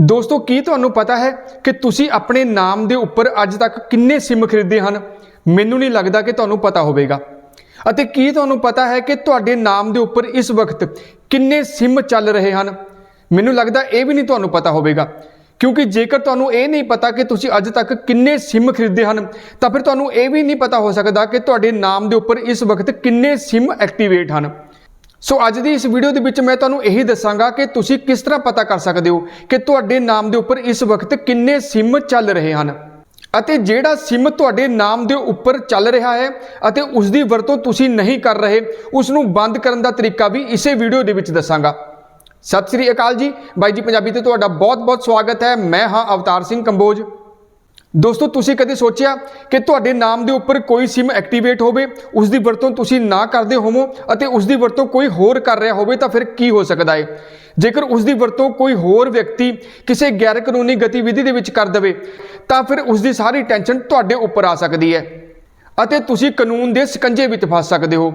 ਦੋਸਤੋ, ਕੀ ਤੁਹਾਨੂੰ ਪਤਾ ਹੈ ਕਿ ਤੁਸੀਂ ਆਪਣੇ ਨਾਮ ਦੇ ਉੱਪਰ ਅੱਜ ਤੱਕ ਕਿੰਨੇ SIM ਖਰੀਦੇ ਹਨ? ਮੈਨੂੰ ਨਹੀਂ ਲੱਗਦਾ ਕਿ ਤੁਹਾਨੂੰ ਪਤਾ ਹੋਵੇਗਾ। ਅਤੇ ਕੀ ਤੁਹਾਨੂੰ ਪਤਾ ਹੈ ਕਿ ਤੁਹਾਡੇ ਨਾਮ ਦੇ ਉੱਪਰ ਇਸ ਵਕਤ ਕਿੰਨੇ SIM ਚੱਲ ਰਹੇ ਹਨ? ਮੈਨੂੰ ਲੱਗਦਾ ਇਹ ਵੀ ਨਹੀਂ ਤੁਹਾਨੂੰ ਪਤਾ ਹੋਵੇਗਾ। ਕਿਉਂਕਿ ਜੇਕਰ ਤੁਹਾਨੂੰ ਇਹ ਨਹੀਂ ਪਤਾ ਕਿ ਤੁਸੀਂ ਅੱਜ ਤੱਕ ਕਿੰਨੇ SIM ਖਰੀਦੇ ਹਨ, ਤਾਂ ਫਿਰ ਤੁਹਾਨੂੰ ਇਹ ਵੀ ਨਹੀਂ ਪਤਾ ਹੋ ਸਕਦਾ ਕਿ ਤੁਹਾਡੇ ਨਾਮ ਦੇ ਉੱਪਰ ਇਸ ਵਕਤ ਕਿੰਨੇ SIM ਐਕਟੀਵੇਟ ਹਨ। ਸੋ ਅੱਜ ਦੀ ਇਸ ਵੀਡੀਓ ਦੇ ਵਿੱਚ ਮੈਂ ਤੁਹਾਨੂੰ ਇਹੀ ਦੱਸਾਂਗਾ ਕਿ ਤੁਸੀਂ ਕਿਸ ਤਰ੍ਹਾਂ ਪਤਾ ਕਰ ਸਕਦੇ ਹੋ ਕਿ ਤੁਹਾਡੇ ਨਾਮ ਦੇ ਉੱਪਰ ਇਸ ਵਕਤ ਕਿੰਨੇ SIM ਚੱਲ ਰਹੇ ਹਨ? ਅਤੇ ਜਿਹੜਾ SIM ਤੁਹਾਡੇ ਨਾਮ ਦੇ ਉੱਪਰ ਚੱਲ ਰਿਹਾ ਹੈ ਅਤੇ ਉਸ ਦੀ ਵਰਤੋਂ ਤੁਸੀਂ ਨਹੀਂ ਕਰ ਰਹੇ ਉਸ ਨੂੰ ਬੰਦ ਕਰਨ ਦਾ ਤਰੀਕਾ ਵੀ ਇਸੇ ਵੀਡੀਓ ਦੇ ਵਿੱਚ ਦੱਸਾਂਗਾ। ਸਤਿ ਸ੍ਰੀ ਅਕਾਲ ਜੀ। ਬਾਈ ਜੀ, ਪੰਜਾਬੀ ਤੇ ਤੁਹਾਡਾ ਬਹੁਤ-ਬਹੁਤ ਸਵਾਗਤ ਹੈ। ਮੈਂ ਹਾਂ ਅਵਤਾਰ ਸਿੰਘ ਕੰਬੋਜ। ਦੋਸਤੋ, ਤੁਸੀਂ ਕਦੇ ਸੋਚਿਆ ਕਿ ਤੁਹਾਡੇ ਨਾਮ ਦੇ ਉੱਪਰ ਕੋਈ SIM ਐਕਟੀਵੇਟ ਹੋਵੇ, ਉਸ ਦੀ ਵਰਤੋਂ ਤੁਸੀਂ ਨਾ ਕਰਦੇ ਹੋਵੋ ਅਤੇ ਉਸ ਦੀ ਵਰਤੋਂ ਕੋਈ ਹੋਰ ਕਰ ਰਿਹਾ ਹੋਵੇ ਤਾਂ ਫਿਰ ਕੀ ਹੋ ਸਕਦਾ ਹੈ ਜੇਕਰ ਉਸ ਦੀ ਵਰਤੋਂ ਕੋਈ ਹੋਰ ਵਿਅਕਤੀ ਕਿਸੇ ਗੈਰ ਕਾਨੂੰਨੀ ਗਤੀਵਿਧੀ ਦੇ ਵਿੱਚ ਕਰ ਦੇਵੇ, ਤਾਂ ਫਿਰ ਉਸ ਦੀ ਸਾਰੀ ਟੈਨਸ਼ਨ ਤੁਹਾਡੇ ਉੱਪਰ ਆ ਸਕਦੀ ਹੈ ਅਤੇ ਤੁਸੀਂ ਕਾਨੂੰਨ ਦੇ ਸਕੰਜੇ ਵਿੱਚ ਫਸ ਸਕਦੇ ਹੋ।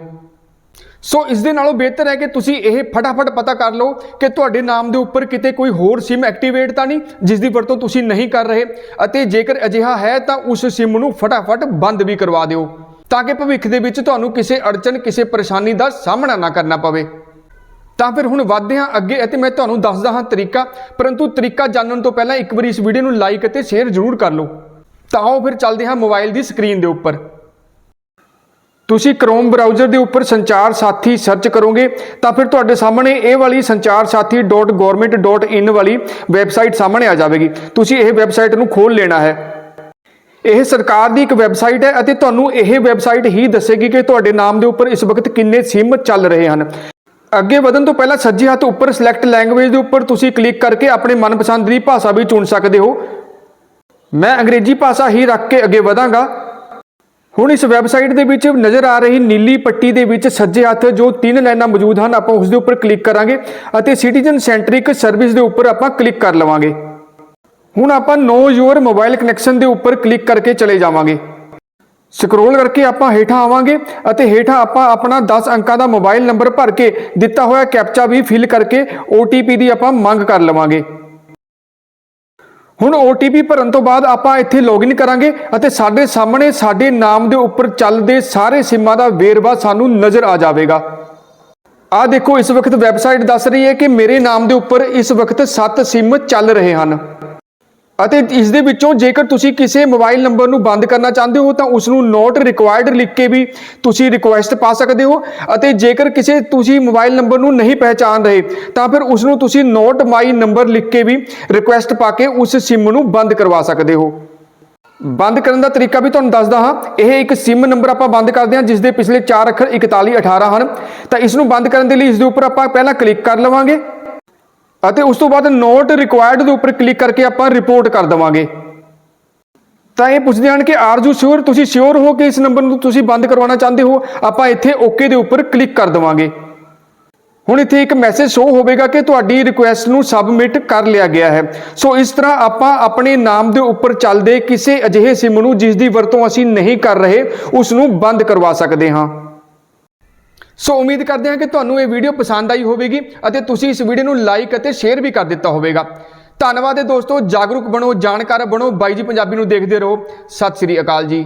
ਸੋ ਇਸ ਦੇ ਨਾਲੋਂ ਬਿਹਤਰ ਹੈ ਕਿ ਤੁਸੀਂ ਇਹ ਫਟਾਫਟ ਪਤਾ ਕਰ ਲਓ ਕਿ ਤੁਹਾਡੇ ਨਾਮ ਦੇ ਉੱਪਰ ਕਿਤੇ ਕੋਈ ਹੋਰ SIM ਐਕਟੀਵੇਟ ਤਾਂ ਨਹੀਂ, ਜਿਸ ਦੀ ਵਰਤੋਂ ਤੁਸੀਂ ਨਹੀਂ ਕਰ ਰਹੇ ਅਤੇ ਜੇਕਰ ਅਜਿਹਾ ਹੈ ਤਾਂ ਉਸ SIM ਨੂੰ ਫਟਾਫਟ ਬੰਦ ਵੀ ਕਰਵਾ ਦਿਓ ਤਾਂ ਕਿ ਭਵਿੱਖ ਦੇ ਵਿੱਚ ਤੁਹਾਨੂੰ ਕਿਸੇ ਅੜਚਨ, ਕਿਸੇ ਪਰੇਸ਼ਾਨੀ ਦਾ ਸਾਹਮਣਾ ਨਾ ਕਰਨਾ ਪਵੇ। ਤਾਂ ਫਿਰ ਹੁਣ ਵਧਦੇ ਹਾਂ ਅੱਗੇ ਅਤੇ ਮੈਂ ਤੁਹਾਨੂੰ ਦੱਸਦਾ ਹਾਂ ਤਰੀਕਾ, ਪਰੰਤੂ ਤਰੀਕਾ ਜਾਣਨ ਤੋਂ ਪਹਿਲਾਂ ਇੱਕ ਵਾਰੀ ਇਸ ਵੀਡੀਓ ਨੂੰ ਲਾਈਕ ਅਤੇ ਸ਼ੇਅਰ ਜ਼ਰੂਰ ਕਰ ਲਓ। ਤਾਂ ਆਓ ਫਿਰ ਚੱਲਦੇ ਹਾਂ ਮੋਬਾਈਲ ਦੀ ਸਕਰੀਨ ਦੇ ਉੱਪਰ। ਤੁਸੀਂ ਕ੍ਰੋਮ ਬਰਾਊਜ਼ਰ ਦੇ ਉੱਪਰ ਸੰਚਾਰ ਸਾਥੀ ਸਰਚ ਕਰੋਗੇ, ਤਾਂ ਫਿਰ ਤੁਹਾਡੇ ਸਾਹਮਣੇ ਇਹ ਵਾਲੀ ਸੰਚਾਰ ਸਾਥੀ.government.in ਵਾਲੀ ਵੈਬਸਾਈਟ ਸਾਹਮਣੇ ਆ ਜਾਵੇਗੀ। ਤੁਸੀਂ ਇਹ ਵੈਬਸਾਈਟ ਨੂੰ ਖੋਲ ਲੈਣਾ ਹੈ। ਇਹ ਸਰਕਾਰ ਦੀ ਇੱਕ ਵੈਬਸਾਈਟ ਹੈ ਅਤੇ ਤੁਹਾਨੂੰ ਇਹ ਵੈਬਸਾਈਟ ਹੀ ਦੱਸੇਗੀ ਕਿ ਤੁਹਾਡੇ ਨਾਮ ਦੇ ਉੱਪਰ ਇਸ ਵਕਤ ਕਿੰਨੇ SIM ਚੱਲ ਰਹੇ ਹਨ। ਅੱਗੇ ਵਧਣ ਤੋਂ ਪਹਿਲਾਂ ਸੱਜੇ ਹੱਥ ਉੱਪਰ ਸਿਲੈਕਟ ਲੈਂਗੁਏਜ ਦੇ ਉੱਪਰ ਤੁਸੀਂ ਕਲਿੱਕ ਕਰਕੇ ਆਪਣੇ ਮਨਪਸੰਦ ਦੀ ਭਾਸ਼ਾ ਵੀ ਚੁਣ ਸਕਦੇ ਹੋ। ਮੈਂ ਅੰਗਰੇਜ਼ੀ ਭਾਸ਼ਾ ਹੀ ਰੱਖ ਕੇ ਅੱਗੇ ਵਧਾਂਗਾ। ਹੁਣ ਇਸ ਵੈਬਸਾਈਟ ਦੇ ਵਿੱਚ ਨਜ਼ਰ ਆ ਰਹੀ ਨੀਲੀ ਪੱਟੀ ਦੇ ਵਿੱਚ ਸੱਜੇ ਹੱਥ ਜੋ ਤਿੰਨ ਲਾਈਨਾਂ ਮੌਜੂਦ ਹਨ, ਆਪਾਂ ਉਸ ਦੇ ਉੱਪਰ ਕਲਿੱਕ ਕਰਾਂਗੇ ਅਤੇ ਸਿਟੀਜ਼ਨ ਸੈਂਟਰਿਕ ਸਰਵਿਸ ਦੇ ਉੱਪਰ ਆਪਾਂ ਕਲਿੱਕ ਕਰ ਲਵਾਂਗੇ। ਹੁਣ ਆਪਾਂ ਨੋ ਯੂਅਰ ਮੋਬਾਈਲ ਕਨੈਕਸ਼ਨ ਦੇ ਉੱਪਰ ਕਲਿੱਕ ਕਰਕੇ ਚਲੇ ਜਾਵਾਂਗੇ। ਸਕਰੋਲ ਕਰਕੇ ਆਪਾਂ ਹੇਠਾਂ ਆਵਾਂਗੇ ਅਤੇ ਹੇਠਾਂ ਆਪਾਂ ਆਪਣਾ 10 ਅੰਕਾਂ ਦਾ ਮੋਬਾਈਲ ਨੰਬਰ ਭਰ ਕੇ ਦਿੱਤਾ ਹੋਇਆ ਕੈਪਚਾ ਵੀ ਫਿਲ ਕਰਕੇ OTP ਦੀ ਆਪਾਂ ਮੰਗ ਕਰ ਲਵਾਂਗੇ। ਹੁਣ OTP ਭਰਨ ਤੋਂ ਬਾਅਦ ਆਪਾਂ ਇੱਥੇ ਲੌਗਇਨ ਕਰਾਂਗੇ ਅਤੇ ਸਾਡੇ ਸਾਹਮਣੇ ਸਾਡੇ ਨਾਮ ਦੇ ਉੱਪਰ ਚੱਲਦੇ ਸਾਰੇ ਸਿੰਮਾਂ ਦਾ ਵੇਰਵਾ ਸਾਨੂੰ ਨਜ਼ਰ ਆ ਜਾਵੇਗਾ। ਆ ਦੇਖੋ, ਇਸ ਵਕਤ ਵੈਬਸਾਈਟ ਦੱਸ ਰਹੀ ਹੈ ਕਿ ਮੇਰੇ ਨਾਮ ਦੇ ਉੱਪਰ ਇਸ ਵਕਤ 7 SIM ਚੱਲ ਰਹੇ ਹਨ। ਅਤੇ ਇਸ ਦੇ ਵਿੱਚੋਂ ਜੇਕਰ ਤੁਸੀਂ ਕਿਸੇ ਮੋਬਾਈਲ ਨੰਬਰ ਨੂੰ ਬੰਦ ਕਰਨਾ ਚਾਹੁੰਦੇ ਹੋ, ਤਾਂ ਉਸ ਨੂੰ ਨੋਟ ਰਿਕੁਆਇਰਡ ਲਿਖ ਕੇ ਵੀ ਤੁਸੀਂ ਰਿਕੁਐਸਟ ਪਾ ਸਕਦੇ ਹੋ। ਅਤੇ ਜੇਕਰ ਕਿਸੇ ਤੁਸੀਂ ਮੋਬਾਈਲ ਨੰਬਰ ਨੂੰ ਨਹੀਂ ਪਹਿਚਾਨ ਰਹੇ, ਤਾਂ ਫਿਰ ਉਸ ਨੂੰ ਤੁਸੀਂ ਨੋਟ ਮਾਈ ਨੰਬਰ ਲਿਖ ਕੇ ਵੀ ਰਿਕੁਐਸਟ ਪਾ ਕੇ ਉਸ SIM ਨੂੰ ਬੰਦ ਕਰਵਾ ਸਕਦੇ ਹੋ। ਬੰਦ ਕਰਨ ਦਾ ਤਰੀਕਾ ਵੀ ਤੁਹਾਨੂੰ ਦੱਸਦਾ ਹਾਂ। ਇਹ ਇੱਕ SIM ਨੰਬਰ ਆਪਾਂ ਬੰਦ ਕਰਦੇ ਹਾਂ ਜਿਸ ਦੇ ਪਿਛਲੇ 4 ਅੱਖਰ 41 18 ਹਨ। ਤਾਂ ਇਸ ਨੂੰ ਬੰਦ ਕਰਨ ਦੇ ਲਈ ਇਸ ਦੇ ਉੱਪਰ ਆਪਾਂ ਪਹਿਲਾਂ ਕਲਿੱਕ ਕਰ ਲਵਾਂਗੇ। ਅਤੇ ਉਸ ਤੋਂ ਬਾਅਦ ਨੋਟ ਰਿਕੁਆਇਰਡ ਦੇ ਉੱਪਰ ਕਲਿੱਕ ਕਰਕੇ ਆਪਾਂ ਰਿਪੋਰਟ ਕਰ ਦਵਾਂਗੇ। ਤਾਂ ਇਹ ਪੁੱਛਦੇ ਹਨ ਕਿ ਆਰ ਯੂ ਸ਼ੋਰ ਤੁਸੀਂ ਸ਼ੋਰ ਹੋ ਕਿ ਇਸ ਨੰਬਰ ਨੂੰ ਤੁਸੀਂ ਬੰਦ ਕਰਵਾਉਣਾ ਚਾਹੁੰਦੇ ਹੋ? ਆਪਾਂ ਇੱਥੇ ਓਕੇ ਦੇ ਉੱਪਰ ਕਲਿੱਕ ਕਰ ਦਵਾਂਗੇ। ਹੁਣ ਇੱਥੇ ਇੱਕ ਮੈਸੇਜ ਸ਼ੋ ਹੋਵੇਗਾ ਕਿ ਤੁਹਾਡੀ ਰਿਕੁਐਸਟ ਨੂੰ ਸਬਮਿਟ ਕਰ ਲਿਆ ਗਿਆ ਹੈ। ਸੋ ਇਸ ਤਰ੍ਹਾਂ ਆਪਾਂ ਆਪਣੇ ਨਾਮ ਦੇ ਉੱਪਰ ਚੱਲਦੇ ਕਿਸੇ ਅਜਿਹੇ ਸਿਮ ਨੂੰ ਜਿਸ ਦੀ ਵਰਤੋਂ ਅਸੀਂ ਨਹੀਂ ਕਰ ਰਹੇ, ਉਸ ਨੂੰ ਬੰਦ ਕਰਵਾ ਸਕਦੇ ਹਾਂ। ਸੋ ਉਮੀਦ ਕਰਦੇ ਹਾਂ ਕਿ ਤੁਹਾਨੂੰ ਇਹ ਵੀਡੀਓ ਪਸੰਦ ਆਈ ਹੋਵੇਗੀ ਅਤੇ ਤੁਸੀਂ ਇਸ ਵੀਡੀਓ ਨੂੰ ਲਾਈਕ ਅਤੇ ਸ਼ੇਅਰ ਵੀ ਕਰ ਦਿੱਤਾ ਹੋਵੇਗਾ। ਧੰਨਵਾਦ ਹੈ ਦੋਸਤੋ, ਜਾਗਰੂਕ ਬਣੋ, ਜਾਣਕਾਰ ਬਣੋ, ਬਾਈ ਜੀ ਪੰਜਾਬੀ ਨੂੰ ਦੇਖਦੇ ਰਹੋ। ਸਤਿ ਸ੍ਰੀ ਅਕਾਲ ਜੀ।